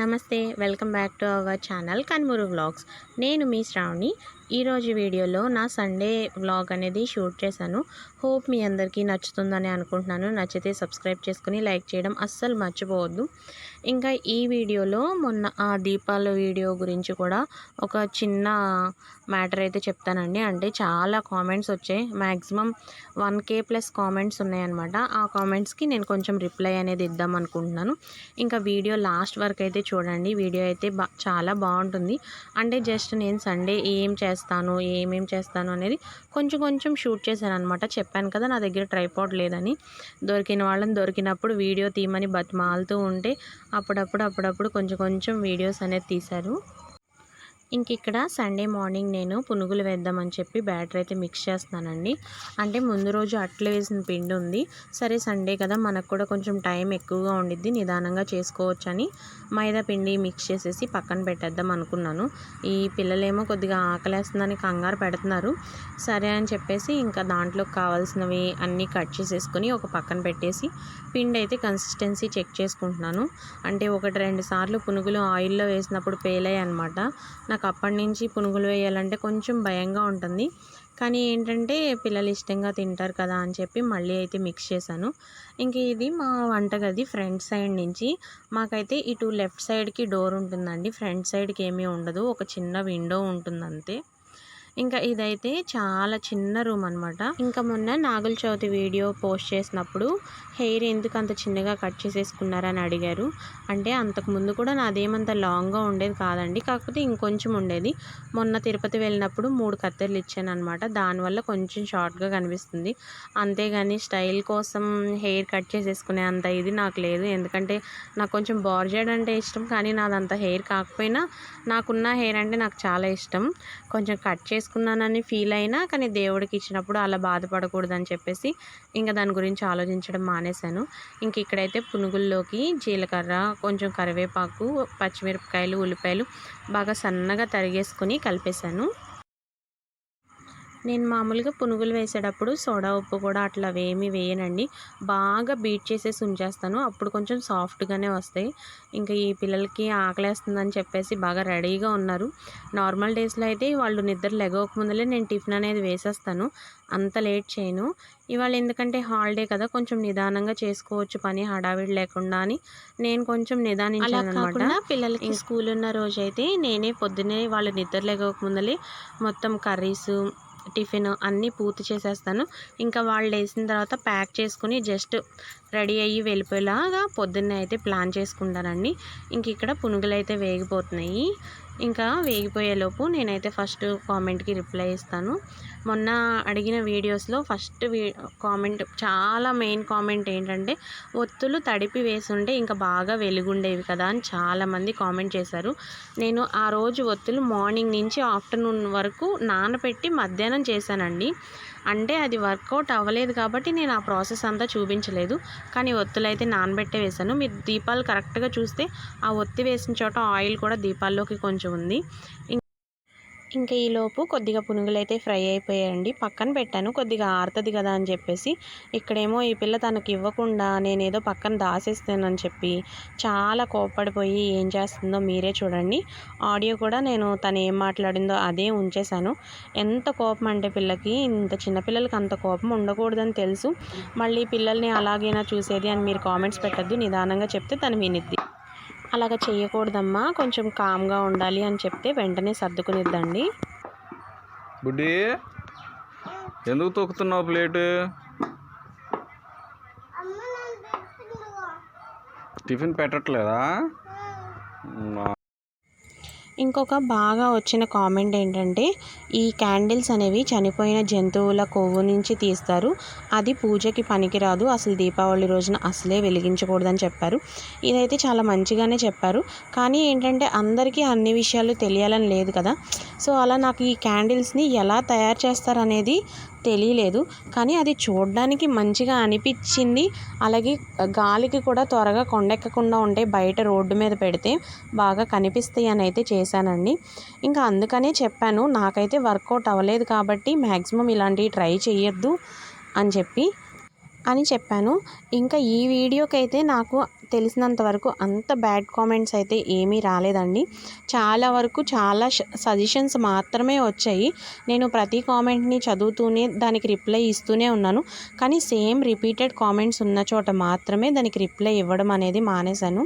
నమస్తే welcome back to our channel Kanmuru vlogs. నేను మీ శ్రావణి. ఈరోజు వీడియోలో నా సండే వ్లాగ్ అనేది షూట్ చేశాను. హోప్ మీ అందరికీ నచ్చుతుందని అనుకుంటున్నాను. నచ్చితే సబ్స్క్రైబ్ చేసుకుని లైక్ చేయడం అస్సలు మర్చిపోవద్దు. ఇంకా ఈ వీడియోలో మొన్న ఆ దీపాల వీడియో గురించి కూడా ఒక చిన్న మ్యాటర్ అయితే చెప్తానండి. అంటే చాలా కామెంట్స్ వచ్చాయి. Maximum one K plus comments ఉన్నాయన్నమాట. ఆ కామెంట్స్కి నేను కొంచెం రిప్లై అనేది ఇద్దాం అనుకుంటున్నాను. ఇంకా వీడియో లాస్ట్ వరకు అయితే చూడండి. వీడియో అయితే బా చాలా బాగుంటుంది. అంటే జస్ట్ నేను సండే ఏం చేస్తాను ఏమేం చేస్తాను అనేది కొంచెం కొంచెం షూట్ చేశాను అనమాట చెప్పాను కదా నా దగ్గర ట్రైపాడ్ లేదని. దొరికిన వాళ్ళని దొరికినప్పుడు వీడియో తీయమని బతిమాలుతూ ఉంటే అప్పుడప్పుడు అప్పుడప్పుడు కొంచెం కొంచెం వీడియోస్ అనేది తీశారు. ఇంక ఇక్కడ సండే మార్నింగ్ నేను పునుగులు వేద్దామని చెప్పి బ్యాటర్ అయితే మిక్స్ చేస్తున్నానండి. అంటే ముందు రోజు అట్లు వేసిన పిండి ఉంది. సరే సండే కదా మనకు కూడా కొంచెం టైం ఎక్కువగా ఉండిద్ది నిదానంగా చేసుకోవచ్చని మైదా పిండి మిక్స్ చేసేసి పక్కన పెట్టేద్దాం అనుకున్నాను. ఈ పిల్లలేమో కొద్దిగా ఆకలేస్తుందని కంగారు పెడుతున్నారు. సరే అని చెప్పేసి ఇంకా దాంట్లో కావాల్సినవి అన్నీ కట్ చేసేసుకొని ఒక పక్కన పెట్టేసి పిండి అయితే కన్సిస్టెన్సీ చెక్ చేసుకుంటున్నాను. అంటే ఒకటి రెండు సార్లు పునుగులు ఆయిల్లో వేసినప్పుడు పేలాయి అనమాట నాకు అప్పటి నుంచి పునుగులు వేయాలంటే కొంచెం భయంగా ఉంటుంది. కానీ ఏంటంటే పిల్లలు ఇష్టంగా తింటారు కదా అని చెప్పి మళ్ళీ అయితే మిక్స్ చేశాను. ఇంక ఇది మా వంటగది ఫ్రంట్ సైడ్ నుంచి. మాకైతే ఇటు లెఫ్ట్ సైడ్కి డోర్ ఉంటుందండి. ఫ్రంట్ సైడ్కి ఏమీ ఉండదు. ఒక చిన్న విండో ఉంటుంది అంతే ఇంకా ఇదైతే చాలా చిన్న రూమ్ అనమాట ఇంకా మొన్న నాగుల చవితి వీడియో పోస్ట్ చేసినప్పుడు హెయిర్ ఎందుకు అంత చిన్నగా కట్ చేసేసుకున్నారని అడిగారు. అంటే అంతకు ముందు కూడా నాదేమంత లాంగ్గా ఉండేది కాదండి. కాకపోతే ఇంకొంచెం ఉండేది. మొన్న తిరుపతి వెళ్ళినప్పుడు మూడు కత్తెర్లు ఇచ్చాను అనమాట దానివల్ల కొంచెం షార్ట్గా కనిపిస్తుంది. అంతేగాని స్టైల్ కోసం హెయిర్ కట్ చేసేసుకునే అంత ఇది నాకు లేదు. ఎందుకంటే నాకు కొంచెం బార్జెడ్ అంటే ఇష్టం. కానీ నాదంత హెయిర్ కాకపోయినా నాకున్న హెయిర్ అంటే నాకు చాలా ఇష్టం. కొంచెం కట్ చేసి చేసుకున్నానని ఫీల్ అయినా కానీ దేవుడికి ఇచ్చినప్పుడు అలా బాధపడకూడదని చెప్పేసి ఇంకా దాని గురించి ఆలోచించడం మానేశాను. ఇంక ఇక్కడైతే పునుగుల్లోకి జీలకర్ర కొంచెం కరివేపాకు పచ్చిమిరపకాయలు ఉల్లిపాయలు బాగా సన్నగా తరిగేసుకొని కలిపేశాను. నేను మామూలుగా పునుగులు వేసేటప్పుడు సోడా ఉప్పు కూడా అట్లా వేమి వేయనండి. బాగా బీట్ చేసేసి ఉంచేస్తాను. అప్పుడు కొంచెం సాఫ్ట్గానే వస్తాయి. ఇంకా ఈ పిల్లలకి ఆకలేస్తుందని చెప్పేసి బాగా రెడీగా ఉన్నారు. నార్మల్ డేస్లో అయితే వాళ్ళు నిద్ర లెగవక ముందలే నేను టిఫిన్ అనేది వేసేస్తాను. అంత లేట్ చేయను. ఇవాళ ఎందుకంటే హాలిడే కదా కొంచెం నిదానంగా చేసుకోవచ్చు పని హడావిడి లేకుండా అని నేను కొంచెం నిదానించాను అనమాట పిల్లలకి స్కూల్ ఉన్న రోజైతే నేనే పొద్దున్నే వాళ్ళు నిద్ర లేగక ముందలే మొత్తం కర్రీస్ టిఫిన్ అన్నీ పూర్తి చేసేస్తాను. ఇంకా వాళ్ళు వేసిన తర్వాత ప్యాక్ చేసుకుని జస్ట్ రెడీ అయ్యి వెళ్ళిపోయేలాగా పొద్దున్నే అయితే ప్లాన్ చేసుకుంటానండి. ఇంక ఇక్కడ పునుగులు అయితే వేగిపోతున్నాయి. ఇంకా వేగిపోయేలోపు నేనైతే ఫస్ట్ కామెంట్కి రిప్లై ఇస్తాను. మొన్న అడిగిన వీడియోస్లో ఫస్ట్ వీ కామెంట్ చాలా మెయిన్ కామెంట్ ఏంటంటే ఒత్తులు తడిపి వేసుంటే ఇంకా బాగా వెలుగుండేవి కదా అని చాలామంది కామెంట్ చేశారు. నేను ఆ రోజు ఒత్తులు మార్నింగ్ నుంచి ఆఫ్టర్నూన్ వరకు నానబెట్టి మధ్యాహ్నం చేశానండి. అంటే అది వర్కౌట్ అవ్వలేదు కాబట్టి నేను ఆ ప్రాసెస్ అంతా చూపించలేదు. కానీ ఒత్తులు అయితే నానబెట్టే వేసాను మీరు దీపాలు కరెక్ట్గా చూస్తే ఆ ఒత్తి వేసిన చోట ఆయిల్ కూడా దీపాల్లోకి కొంచెం ఉంది. ఇంకా ఈలోపు కొద్దిగా పునుగులు అయితే ఫ్రై అయిపోయాయండి. పక్కన పెట్టాను కొద్దిగా ఆరుతుంది కదా అని చెప్పేసి. ఇక్కడేమో ఈ పిల్ల తనకి ఇవ్వకుండా నేనేదో పక్కన దాసేస్తానని చెప్పి చాలా కోపడిపోయి ఏం చేస్తుందో మీరే చూడండి. ఆడియో కూడా నేను తను ఏం మాట్లాడిందో అదే ఉంచేశాను. ఎంత కోపం అంటే పిల్లకి ఇంత చిన్నపిల్లలకి అంత కోపం ఉండకూడదని తెలుసు. మళ్ళీ పిల్లల్ని అలాగైనా చూసేది అని మీరు కామెంట్స్ పెట్టద్దు నిదానంగా చెప్తే తను వినిద్ది. అలాగ చేయకూడదమ్మా. కొంచెం కామ్గా ఉండాలి అని చెప్తే వెంటనే సర్దుకునిద్దండి. బుడ్డి ఎందుకు తొక్కుతున్నావు ప్లేటు? టిఫిన్ పెట్టట్లేదా? మ్, ఇంకొక బాగా వచ్చిన కామెంట్ ఏంటంటే ఈ క్యాండిల్స్ అనేవి చనిపోయిన జంతువుల కొవ్వు నుంచి తీస్తారు. అది పూజకి పనికిరాదు. అసలు దీపావళి రోజున అసలే వెలిగించకూడదని చెప్పారు. ఇదైతే చాలా మంచిగానే చెప్పారు. కానీ ఏంటంటే అందరికీ అన్ని విషయాలు తెలియాలని లేదు కదా. సో అలా నాకు ఈ క్యాండిల్స్ని ఎలా తయారు చేస్తారనేది తెలియలేదు. కానీ అది చూడడానికి మంచిగా అనిపించింది. అలాగే గాలికి కూడా త్వరగా కొండెక్కకుండా ఉంటే బయట రోడ్డు మీద పెడితే బాగా కనిపిస్తాయి అని అయితే చేశానండి. ఇంకా అందుకనే చెప్పాను నాకైతే వర్కౌట్ అవ్వలేదు కాబట్టి మ్యాక్సిమం ఇలాంటివి ట్రై చేయొద్దు అని చెప్పి అని చెప్పాను. ఇంకా ఈ వీడియోకైతే నాకు తెలిసినంత వరకు అంత బ్యాడ్ కామెంట్స్ అయితే ఏమీ రాలేదండి. చాలా వరకు చాలా సజెషన్స్ మాత్రమే వచ్చాయి. నేను ప్రతి కామెంట్ని చదువుతూనే దానికి రిప్లై ఇస్తూనే ఉన్నాను. కానీ సేమ్ రిపీటెడ్ కామెంట్స్ ఉన్న చోట మాత్రమే దానికి రిప్లై ఇవ్వడం అనేది మానేశాను.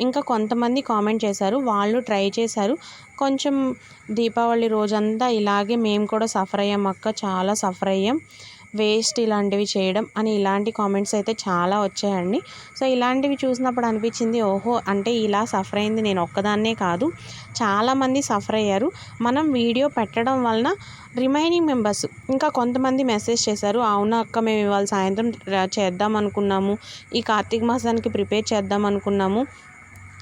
ఇంకా కొంతమంది కామెంట్ చేశారు వాళ్ళు ట్రై చేశారు. కొంచెం దీపావళి రోజంతా ఇలాగే మేము కూడా సఫర్ అయ్యాం అక్క చాలా సఫర్ అయ్యాం. వేస్ట్ ఇలాంటివి చేయడం అని ఇలాంటి కామెంట్స్ అయితే చాలా వచ్చాయండి. సో ఇలాంటివి చూసినప్పుడు అనిపించింది ఓహో అంటే ఇలా సఫర్ అయింది నేను ఒక్కదాన్నే కాదు. చాలామంది సఫర్ అయ్యారు. మనం వీడియో పెట్టడం వలన రిమైనింగ్ మెంబర్స్ ఇంకా కొంతమంది మెసేజ్ చేశారు అవునా అక్క మేము ఇవాళ సాయంత్రం చేద్దాం అనుకున్నాము. ఈ కార్తీక మాసానికి ప్రిపేర్ చేద్దాం అనుకున్నాము.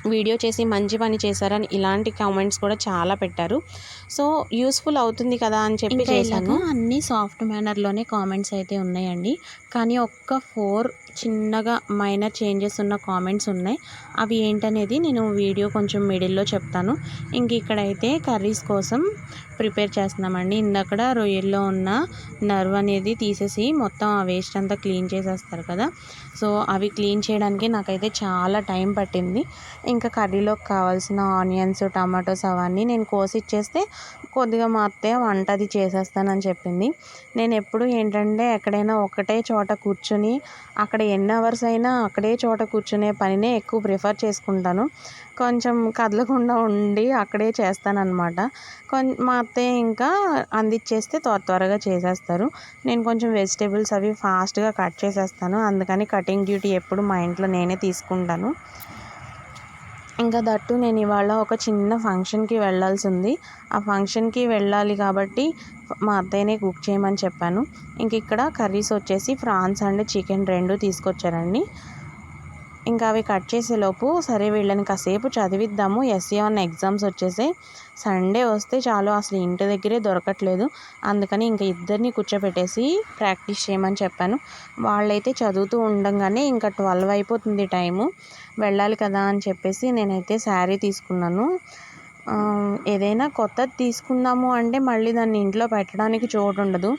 వీడియో చేసి మంచి పని చేశారని ఇలాంటి కామెంట్స్ కూడా చాలా పెట్టారు. సో యూస్ఫుల్ అవుతుంది కదా అని చెప్పి చేశాను. అన్ని సాఫ్ట్ మేనర్లోనే కామెంట్స్ అయితే ఉన్నాయండి. కానీ ఒక్క ఫోర్ చిన్నగా మైనర్ చేంజెస్ ఉన్న కామెంట్స్ ఉన్నాయి. అవి ఏంటనేది నేను వీడియో కొంచెం మిడిల్లో చెప్తాను. ఇంక ఇక్కడైతే కర్రీస్ కోసం ప్రిపేర్ చేస్తున్నామండి. ఇందక్కడ రొయ్యల్లో ఉన్న నర్వ్ అనేది తీసేసి మొత్తం ఆ వేస్ట్ అంతా క్లీన్ చేసేస్తారు కదా. సో అవి క్లీన్ చేయడానికి నాకైతే చాలా టైం పట్టింది. ఇంకా కర్రీలోకి కావాల్సిన ఆనియన్స్ టమాటోస్ అవన్నీ నేను కోసి ఇచ్చేస్తే కొద్దిగా మా అత్తయ్య వంట అది చేసేస్తానని చెప్పింది. నేను ఎప్పుడు ఏంటంటే ఎక్కడైనా ఒకటే చోట కూర్చొని అక్కడ ఎన్ని అవర్స్ అయినా అక్కడే చోట కూర్చునే పనినే ఎక్కువ ప్రిఫర్ చేసుకుంటాను. కొంచెం కదలకుండా ఉండి అక్కడే చేస్తానన్నమాట. కొం మా అత్తయ్య ఇంకా అందిచ్చేస్తే త్వర త్వరగా చేసేస్తారు. నేను కొంచెం వెజిటేబుల్స్ అవి ఫాస్ట్గా కట్ చేసేస్తాను. అందుకని కటింగ్ డ్యూటీ ఎప్పుడు మా ఇంట్లో నేనే తీసుకుంటాను. ఇంకా దట్టు నేను ఇవాళ ఒక చిన్న ఫంక్షన్కి వెళ్ళాల్సి ఉంది ఆ ఫంక్షన్కి వెళ్ళాలి కాబట్టి మా అత్తయ్యనే కుక్ చేయమని చెప్పాను. ఇంక ఇక్కడ కర్రీస్ వచ్చేసి ఫ్రాన్స్ అండ్ చికెన్ రెండు తీసుకొచ్చారండి. ఇంకా అవి కట్ చేసేలోపు సరే వీళ్ళని కాసేపు చదివిద్దాము ఎస్సీ వన్ ఎగ్జామ్స్ వచ్చేసి సండే వస్తే చాలు అసలు ఇంటి దగ్గరే దొరకట్లేదు. అందుకని ఇంకా ఇద్దరిని కూర్చోబెట్టేసి ప్రాక్టీస్ చేయమని చెప్పాను. వాళ్ళైతే చదువుతూ ఉండంగానే ఇంకా ట్వెల్వ్ అయిపోతుంది టైము. వెళ్ళాలి కదా అని చెప్పేసి నేనైతే శారీ తీసుకున్నాను. ఏదైనా కొత్తది తీసుకుందాము అంటే మళ్ళీ దాన్ని ఇంట్లో పెట్టడానికి చోటు ఉండదు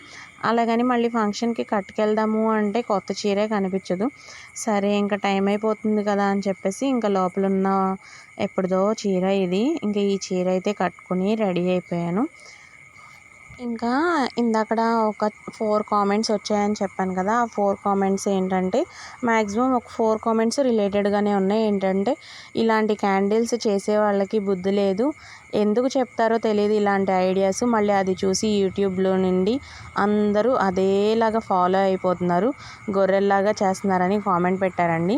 అలాగని మళ్ళీ ఫంక్షన్కి కట్టుకెళ్దాము అంటే కొత్త చీరే కనిపించదు. సరే ఇంకా టైం అయిపోతుంది కదా అని చెప్పేసి ఇంకా లోపల ఉన్న ఎప్పుడుదో చీర ఇది. ఇంకా ఈ చీర అయితే కట్టుకుని రెడీ అయిపోయాను. ఇంకా ఇందాకడ ఒక ఫోర్ కామెంట్స్ వచ్చాయని చెప్పాను కదా ఆ ఫోర్ కామెంట్స్ ఏంటంటే మ్యాక్సిమం ఒక ఫోర్ కామెంట్స్ రిలేటెడ్గానే ఉన్నాయి. ఏంటంటే ఇలాంటి క్యాండిల్స్ చేసే వాళ్ళకి బుద్ధి లేదు. ఎందుకు చెప్తారో తెలియదు ఇలాంటి ఐడియాస్. మళ్ళీ అది చూసి యూట్యూబ్లో నుండి అందరూ అదేలాగా ఫాలో అయిపోతున్నారు. గొర్రెల్లాగా చేస్తున్నారని కామెంట్ పెట్టారండి.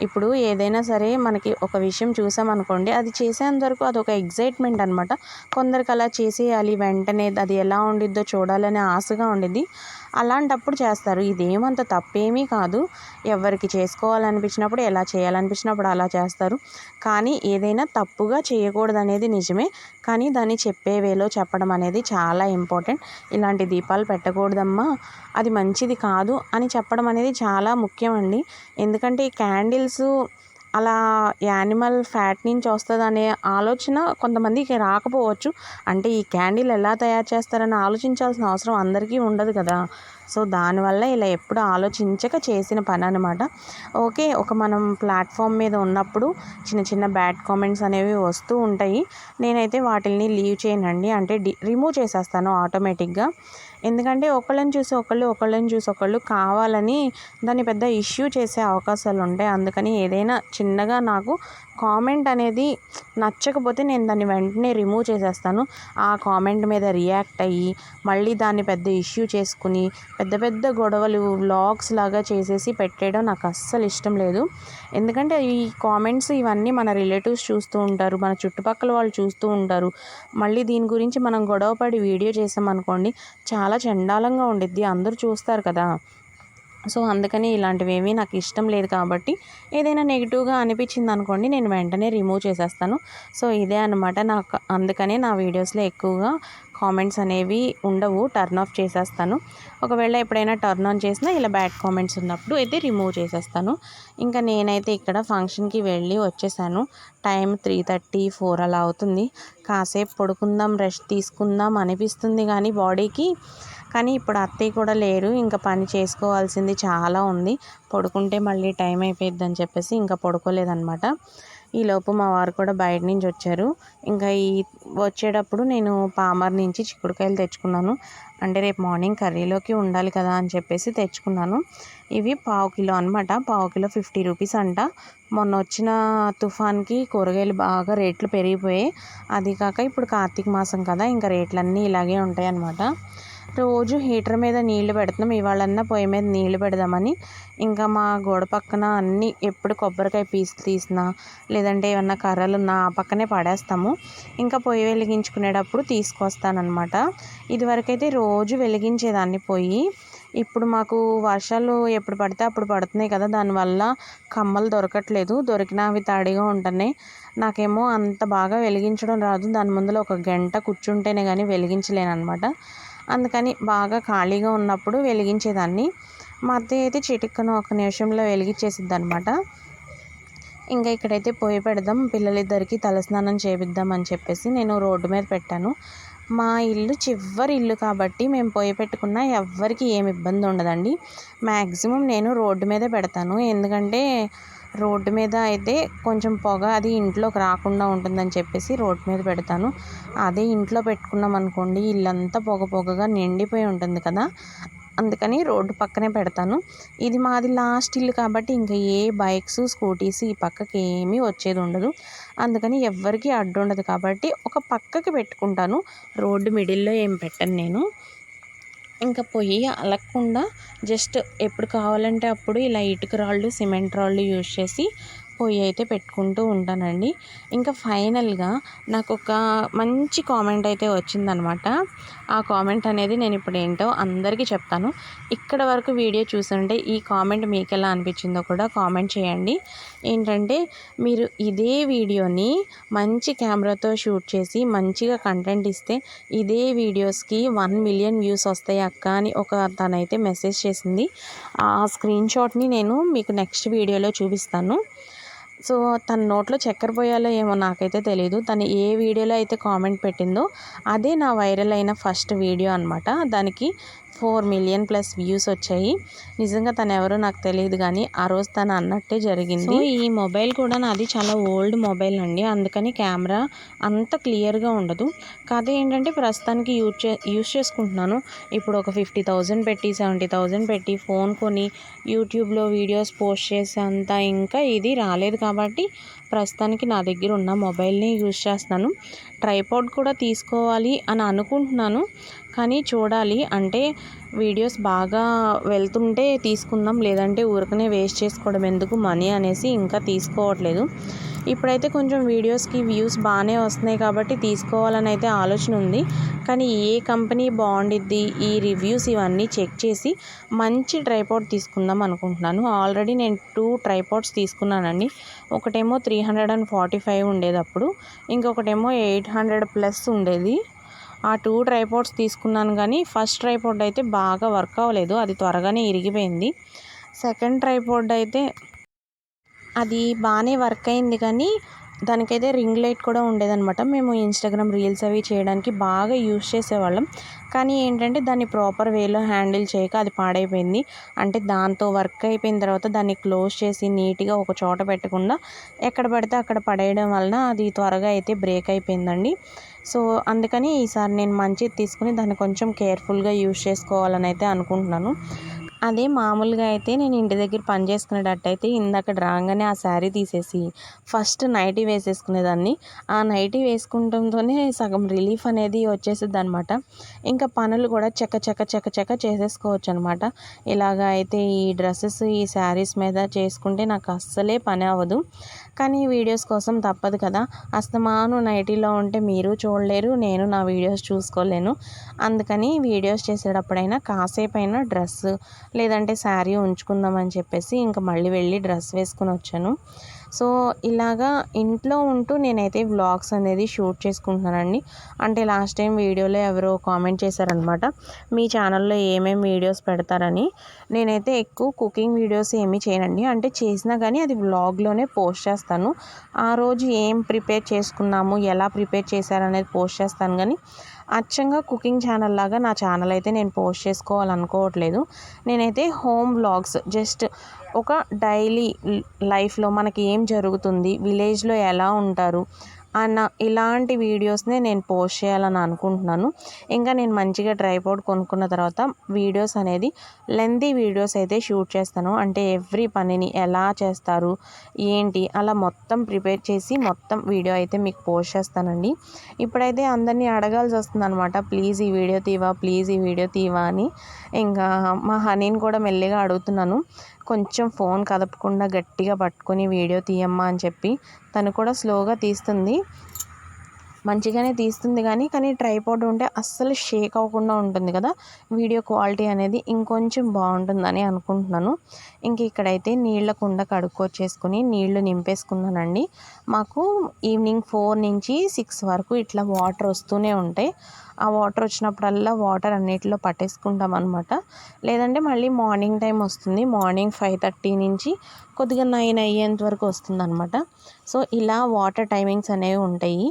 ఇప్పుడు ఏదైనా సరే మనకి ఒక విషయం చూసామనుకోండి అది చేసేంత వరకు అది ఒక ఎగ్జైట్మెంట్ అనమాట కొందరికి అలా చేసేయాలి వెంటనే అది ఎలా ఉండిద్దో చూడాలనే ఆశగా ఉండిద్ది. అలాంటప్పుడు చేస్తారు. ఇదేమంత తప్పేమీ కాదు. ఎవరికి చేసుకోవాలనిపించినప్పుడు ఎలా చేయాలనిపించినప్పుడు అలా చేస్తారు. కానీ ఏదైనా తప్పుగా చేయకూడదు అనేది నిజమే. కానీ దాన్ని చెప్పే వేలో చెప్పడం అనేది చాలా ఇంపార్టెంట్. ఇలాంటి దీపాలు పెట్టకూడదమ్మా. అది మంచిది కాదు అని చెప్పడం అనేది చాలా ముఖ్యం అండి ఎందుకంటే ఈ క్యాండిల్స్ అలా యానిమల్ ఫ్యాట్ నుంచి వస్తుంది అనే ఆలోచన కొంతమందికి రాకపోవచ్చు. అంటే ఈ క్యాండిల్ ఎలా తయారు చేస్తారని ఆలోచించాల్సిన అవసరం అందరికీ ఉండదు కదా. సో దానివల్ల ఇలా ఎప్పుడు ఆలోచించక చేసిన పని అనమాట ఓకే ఒక మనం ప్లాట్ఫామ్ మీద ఉన్నప్పుడు చిన్న చిన్న బ్యాడ్ కామెంట్స్ అనేవి వస్తూ ఉంటాయి. నేనైతే వాటిని లీవ్ చేయనండి. అంటే డి రిమూవ్ చేసేస్తాను ఆటోమేటిక్గా. ఎందుకంటే ఒకళ్ళని చూసి ఒకళ్ళు ఒకళ్ళని చూసి ఒకళ్ళు కావాలని దాన్ని పెద్ద ఇష్యూ చేసే అవకాశాలు ఉంటాయి. అందుకని ఏదైనా చిన్నగా నాకు కామెంట్ అనేది నచ్చకపోతే నేను దాన్ని వెంటనే రిమూవ్ చేసేస్తాను. ఆ కామెంట్ మీద రియాక్ట్ అయ్యి మళ్ళీ దాన్ని పెద్ద ఇష్యూ చేసుకుని పెద్ద పెద్ద గొడవలు వ్లాగ్స్ లాగా చేసేసి పెట్టేయడం నాకు అస్సలు ఇష్టం లేదు. ఎందుకంటే ఈ కామెంట్స్ ఇవన్నీ మన రిలేటివ్స్ చూస్తూ ఉంటారు మన చుట్టుపక్కల వాళ్ళు చూస్తూ ఉంటారు. మళ్ళీ దీని గురించి మనం గొడవపడి వీడియో చేసామనుకోండి చాలా చండాలంగా ఉండిద్ది. అందరూ చూస్తారు కదా. సో అందుకని ఇలాంటివి ఏమీ నాకు ఇష్టం లేదు కాబట్టి ఏదైనా నెగిటివ్గా అనిపించింది అనుకోండి నేను వెంటనే రిమూవ్ చేసేస్తాను. సో ఇదే అనమాట నాకు. అందుకనే నా వీడియోస్లో ఎక్కువగా కామెంట్స్ అనేవి ఉండవు. టర్న్ ఆఫ్ చేసేస్తాను. ఒకవేళ ఎప్పుడైనా టర్న్ ఆన్ చేసినా ఇలా బ్యాడ్ కామెంట్స్ ఉన్నప్పుడు అయితే రిమూవ్ చేసేస్తాను. ఇంకా నేనైతే ఇక్కడ ఫంక్షన్కి వెళ్ళి వచ్చేసాను. టైం త్రీ థర్టీ ఫోర్ అలా అవుతుంది. కాసేపు పడుకుందాం రెస్ట్ తీసుకుందాం అనిపిస్తుంది కానీ బాడీకి కానీ ఇప్పుడు అత్తయ్య కూడా లేరు. ఇంకా పని చేసుకోవాల్సింది చాలా ఉంది. పడుకుంటే మళ్ళీ టైం అయిపోయిద్ది అని చెప్పేసి ఇంకా పడుకోలేదన్నమాట. ఈలోపు మా వారు కూడా బయట నుంచి వచ్చారు. ఇంకా ఈ వచ్చేటప్పుడు నేను పామర్ నుంచి చిక్కుడుకాయలు తెచ్చుకున్నాను. అంటే రేపు మార్నింగ్ కర్రీలోకి ఉండాలి కదా అని చెప్పేసి తెచ్చుకున్నాను. ఇవి పావు కిలో అనమాట పావు కిలో ఫిఫ్టీ రూపీస్ అంట. మొన్న వచ్చిన తుఫాన్కి కూరగాయలు బాగా రేట్లు పెరిగిపోయాయి. అది కాక ఇప్పుడు కార్తీక మాసం కదా ఇంకా రేట్లన్నీ ఇలాగే ఉంటాయి అన్నమాట రోజు హీటర్ మీద నీళ్ళు పెడుతున్నాం. ఇవాళన్నా పొయ్యి మీద నీళ్ళు పెడదామని. ఇంకా మా గోడ పక్కన అన్నీ ఎప్పుడు కొబ్బరికాయ పీసులు తీసినా లేదంటే ఏమన్నా కర్రలు ఉన్నా ఆ పక్కనే పడేస్తాము. ఇంకా పొయ్యి వెలిగించుకునేటప్పుడు తీసుకొస్తానమాట ఇదివరకైతే రోజు వెలిగించేదాన్ని పొయ్యి. ఇప్పుడు మాకు వర్షాలు ఎప్పుడు పడితే అప్పుడు పడుతున్నాయి కదా. దానివల్ల కమ్మలు దొరకట్లేదు. దొరికినా అవి తడిగా ఉంటున్నాయి. నాకేమో అంత బాగా వెలిగించడం రాదు. దాని ముందులో ఒక గంట కూర్చుంటేనే కానీ వెలిగించలేను అనమాట అందుకని బాగా ఖాళీగా ఉన్నప్పుడు వెలిగించేదాన్ని. మా అత్తయ్య అయితే చిటిక్కన ఒక నిమిషంలో వెలిగించేసిద్ది అనమాట ఇంకా ఇక్కడైతే పొయ్యి పెడదాం పిల్లలిద్దరికీ తలస్నానం చేపిద్దాం అని చెప్పేసి నేను రోడ్డు మీద పెట్టాను. మా ఇల్లు చివరి ఇల్లు కాబట్టి మేము పొయ్యి పెట్టుకున్నా ఎవ్వరికి ఏమి ఇబ్బంది ఉండదండి. మ్యాక్సిమం నేను రోడ్డు మీదే పెడతాను. ఎందుకంటే రోడ్డు మీద అయితే కొంచెం పొగ అది ఇంట్లోకి రాకుండా ఉంటుందని చెప్పేసి రోడ్డు మీద పెడతాను. అదే ఇంట్లో పెట్టుకున్నాం అనుకోండి ఇల్లంతా పొగ పొగగా నిండిపోయి ఉంటుంది కదా. అందుకని రోడ్డు పక్కనే పెడతాను. ఇది మాది లాస్ట్ ఇల్లు కాబట్టి ఇంకా ఏ బైక్స్ స్కూటీస్ ఈ పక్కకి ఏమీ వచ్చేది ఉండదు. అందుకని ఎవ్వరికీ అడ్డు ఉండదు కాబట్టి ఒక పక్కకి పెట్టుకుంటాను. రోడ్డు మిడిల్లో ఏం పెట్టను నేను. ఇంకా పొయ్యి అలగకుండా జస్ట్ ఎప్పుడు కావాలంటే అప్పుడు ఇలా ఇటుక రాళ్ళు సిమెంట్ రాళ్ళు యూజ్ చేసి పొయ్యి అయితే పెట్టుకుంటూ ఉంటానండి. ఇంకా ఫైనల్గా నాకు ఒక మంచి కామెంట్ అయితే వచ్చిందనమాట. ఆ కామెంట్ అనేది నేను ఇప్పుడు ఏంటో అందరికీ చెప్తాను. ఇక్కడ వరకు వీడియో చూసుంటే ఈ కామెంట్ మీకు ఎలా అనిపించిందో కూడా కామెంట్ చేయండి. ఏంటంటే మీరు ఇదే వీడియోని మంచి కెమెరాతో షూట్ చేసి మంచిగా కంటెంట్ ఇస్తే ఇదే వీడియోస్కి వన్ మిలియన్ వ్యూస్ వస్తాయి అక్క అని ఒక తనైతే మెసేజ్ చేసింది. ఆ స్క్రీన్ షాట్ని నేను మీకు నెక్స్ట్ వీడియోలో చూపిస్తాను. సో తన నోట్లో చక్కెర పోయాలో ఏమో నాకైతే తెలియదు తను ఏ వీడియోలో అయితే కామెంట్ పెట్టిందో అదే నా వైరల్ అయిన ఫస్ట్ వీడియో అనమాట దానికి ఫోర్ మిలియన్ ప్లస్ వ్యూస్ వచ్చాయి. నిజంగా తను ఎవరో నాకు తెలియదు కానీ ఆ రోజు తను అన్నట్టే జరిగింది. ఈ మొబైల్ కూడా నాది చాలా ఓల్డ్ మొబైల్ అండి. అందుకని కెమెరా అంత క్లియర్గా ఉండదు. కథ ఏంటంటే ప్రస్తుతానికి యూజ్ చే యూజ్ చేసుకుంటున్నాను. ఇప్పుడు ఒక ఫిఫ్టీ థౌజండ్ పెట్టి సెవెంటీ థౌజండ్ పెట్టి ఫోన్ కొని యూట్యూబ్లో వీడియోస్ పోస్ట్ చేసేంత ఇంకా ఇది రాలేదు కాబట్టి ప్రస్తుతానికి నా దగ్గర ఉన్న మొబైల్ని యూజ్ చేస్తున్నాను. ట్రైపాడ్ కూడా తీసుకోవాలి అని అనుకుంటున్నాను. కానీ చూడాలి. అంటే వీడియోస్ బాగా వెళ్తుంటే తీసుకుందాం. లేదంటే ఊరికనే వేస్ట్ చేసుకోవడం. ఎందుకు మనీ అనేసి ఇంకా తీసుకోవట్లేదు. ఇప్పుడైతే కొంచెం వీడియోస్కి వ్యూస్ బాగానే వస్తున్నాయి కాబట్టి తీసుకోవాలని అయితే ఆలోచన ఉంది. కానీ ఏ కంపెనీ బాగుండిద్ది? ఈ రివ్యూస్ ఇవన్నీ చెక్ చేసి మంచి ట్రైపాడ్ తీసుకుందాం అనుకుంటున్నాను. ఆల్రెడీ నేను టూ ట్రైపాడ్స్ తీసుకున్నానండి. ఒకటేమో three hundred and forty five ఉండేది అప్పుడు ఇంకొకటేమో ఎయిట్ హండ్రెడ్ ప్లస్ ఉండేది. ఆ టూ ట్రైపాడ్స్ తీసుకున్నాను కానీ ఫస్ట్ ట్రైపాడ్ అయితే బాగా వర్క్ అవ్వలేదు. అది త్వరగానే ఇరిగిపోయింది. సెకండ్ ట్రైపాడ్ అయితే అది బాగానే వర్క్ అయింది కానీ దానికైతే రింగ్ లైట్ కూడా ఉండేదన్నమాట. మేము ఇన్స్టాగ్రామ్ రీల్స్ అవి చేయడానికి బాగా యూస్ చేసేవాళ్ళం. కానీ ఏంటంటే దాన్ని ప్రాపర్ వేలో హ్యాండిల్ చేయక అది పాడైపోయింది. అంటే దాంతో వర్క్ అయిపోయిన తర్వాత దాన్ని క్లోజ్ చేసి నీట్గా ఒక చోట పెట్టకుండా ఎక్కడ పడితే అక్కడ పడేయడం వలన అది త్వరగా అయితే బ్రేక్ అయిపోయిందండి. సో అందుకని ఈసారి నేను మంచిది తీసుకుని దాన్ని కొంచెం కేర్ఫుల్గా యూస్ చేసుకోవాలని అయితే అనుకుంటున్నాను. అదే మామూలుగా అయితే నేను ఇంటి దగ్గర పని చేసుకునేటట్టయితే ఇందాక రాగానే ఆ శారీ తీసేసి ఫస్ట్ నైటీ వేసేసుకునేదాన్ని. ఆ నైటీ వేసుకుంటంతోనే సగం రిలీఫ్ అనేది వచ్చేసిద్ది అనమాట ఇంకా పనులు కూడా చెక్క చెక్క చెక్క చెక్క చేసేసుకోవచ్చు అనమాట ఇలాగ అయితే ఈ డ్రెస్సెస్ ఈ శారీస్ మీద చేసుకుంటే నాకు అస్సలే పని అవ్వదు. కానీ వీడియోస్ కోసం తప్పదు కదా. అస్తమాను నైటీలో ఉంటే మీరు చూడలేరు నేను నా వీడియోస్ చూసుకోలేను. అందుకని వీడియోస్ చేసేటప్పుడైనా కాసేపు అయినా డ్రెస్ లేదంటే శారీ ఉంచుకుందామని చెప్పేసి ఇంకా మళ్ళీ వెళ్ళి డ్రెస్ వేసుకుని వచ్చాను. సో ఇలాగా ఇంట్లో ఉంటూ నేనైతే వ్లాగ్స్ అనేది షూట్ చేసుకుంటున్నానండి. అంటే లాస్ట్ టైం వీడియోలో ఎవరో కామెంట్ చేశారనమాట మీ ఛానల్లో ఏమేమి వీడియోస్ పెడతారని? నేనైతే ఎక్కువ కుకింగ్ వీడియోస్ ఏమీ చేయనండి. అంటే చేసినా కానీ అది వ్లాగ్లోనే పోస్ట్ చేస్తాను. ఆ రోజు ఏం ప్రిపేర్ చేసుకున్నాము ఎలా ప్రిపేర్ చేశారనేది పోస్ట్ చేస్తాను కానీ అచ్చంగా కుకింగ్ ఛానల్ లాగా నా ఛానల్ అయితే నేను పోస్ట్ చేసుకోవాలనుకోవట్లేదు. నేనైతే హోమ్ వ్లాగ్స్ జస్ట్ ఒక డైలీ లైఫ్లో మనకి ఏం జరుగుతుంది విలేజ్లో ఎలా ఉంటారు అన్న ఇలాంటి వీడియోస్నే నేను పోస్ట్ చేయాలని అనుకుంటున్నాను. ఇంకా నేను మంచిగా ట్రైపోర్డ్ కొనుక్కున్న తర్వాత వీడియోస్ అనేది లెంతీ వీడియోస్ అయితే షూట్ చేస్తాను. అంటే ఎవ్రీ పనిని ఎలా చేస్తారు ఏంటి అలా మొత్తం ప్రిపేర్ చేసి మొత్తం వీడియో అయితే మీకు పోస్ట్ చేస్తానండి. ఇప్పుడైతే అందరినీ అడగాల్సి వస్తుంది అనమాట ప్లీజ్ ఈ వీడియో తీవా ప్లీజ్ ఈ వీడియో తీవా అని. ఇంకా మా హనీని కూడా మెల్లిగా అడుగుతున్నాను. కొంచెం ఫోన్ కదపకుండా గట్టిగా పట్టుకొని వీడియో తీయమ్మా అని చెప్పి తను కూడా స్లోగా తీస్తుంది. మంచిగానే తీస్తుంది కానీ కానీ ట్రైపాడ్ ఉంటే అస్సలు షేక్ అవ్వకుండా ఉంటుంది కదా. వీడియో క్వాలిటీ అనేది ఇంకొంచెం బాగుంటుందని అనుకుంటున్నాను. ఇంక ఇక్కడైతే నీళ్ళ కుండ కడుక్కొచ్చేసుకుని నీళ్ళు నింపేసుకున్నానండి. మాకు ఈవినింగ్ ఫోర్ నుంచి సిక్స్ వరకు ఇట్లా వాటర్ వస్తూనే ఉంటాయి. ఆ వాటర్ వచ్చినప్పుడల్లా వాటర్ అన్నిటిలో పట్టేసుకుంటాం అనమాట లేదంటే మళ్ళీ మార్నింగ్ టైం వస్తుంది. మార్నింగ్ ఫైవ్ థర్టీ నుంచి కొద్దిగా నైన్ అయ్యేంత వరకు వస్తుంది అనమాట సో ఇలా వాటర్ టైమింగ్స్ అనేవి ఉంటాయి.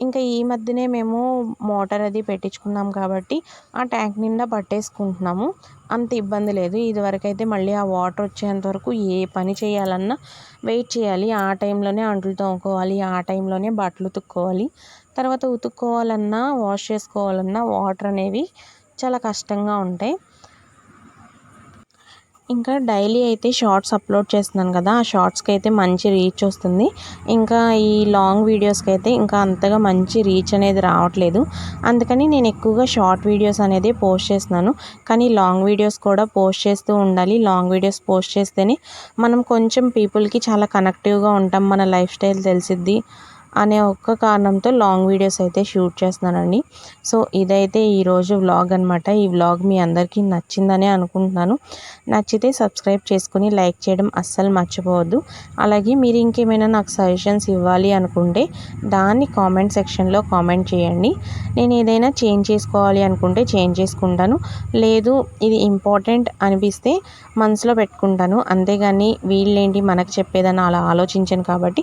ఇంకా ఈ మధ్యనే మేము మోటార్ అది పెట్టించుకున్నాం కాబట్టి ఆ ట్యాంక్ నిండా పట్టేసుకుంటున్నాము. అంత ఇబ్బంది లేదు. ఇదివరకైతే మళ్ళీ ఆ వాటర్ వచ్చేంత వరకు ఏ పని చేయాలన్నా వెయిట్ చేయాలి. ఆ టైంలోనే అంట్లు తోముకోవాలి. ఆ టైంలోనే బట్టలు ఉతుక్కోవాలి. తర్వాత ఉతుక్కోవాలన్నా వాష్ చేసుకోవాలన్నా వాటర్ అనేవి చాలా కష్టంగా ఉంటాయి. ఇంకా డైలీ అయితే షార్ట్స్ అప్లోడ్ చేస్తున్నాను కదా ఆ షార్ట్స్కి అయితే మంచి రీచ్ వస్తుంది. ఇంకా ఈ లాంగ్ వీడియోస్కి అయితే ఇంకా అంతగా మంచి రీచ్ అనేది రావట్లేదు. అందుకని నేను ఎక్కువగా షార్ట్ వీడియోస్ అనేది పోస్ట్ చేస్తున్నాను. కానీ లాంగ్ వీడియోస్ కూడా పోస్ట్ చేస్తూ ఉండాలి. లాంగ్ వీడియోస్ పోస్ట్ చేస్తేనే మనం కొంచెం పీపుల్కి చాలా కనెక్టివ్గా ఉంటాం. మన లైఫ్ స్టైల్ తెలిసిద్ది. అనే ఒక్క కారణంతో లాంగ్ వీడియోస్ అయితే షూట్ చేస్తున్నానండి. సో ఇదైతే ఈరోజు వ్లాగ్ అనమాట ఈ వ్లాగ్ మీ అందరికీ నచ్చిందనే అనుకుంటున్నాను. నచ్చితే సబ్స్క్రైబ్ చేసుకుని లైక్ చేయడం అస్సలు మర్చిపోవద్దు. అలాగే మీరు ఇంకేమైనా నాకు సజెషన్స్ ఇవ్వాలి అనుకుంటే దాన్ని కామెంట్ సెక్షన్లో కామెంట్ చేయండి. నేను ఏదైనా చేంజ్ చేసుకోవాలి అనుకుంటే చేంజ్ చేసుకుంటాను. లేదు ఇది ఇంపార్టెంట్ అనిపిస్తే మనసులో పెట్టుకుంటాను. అంతేగాని వీళ్ళేంటి మనకు చెప్పేదని అలా ఆలోచించను కాబట్టి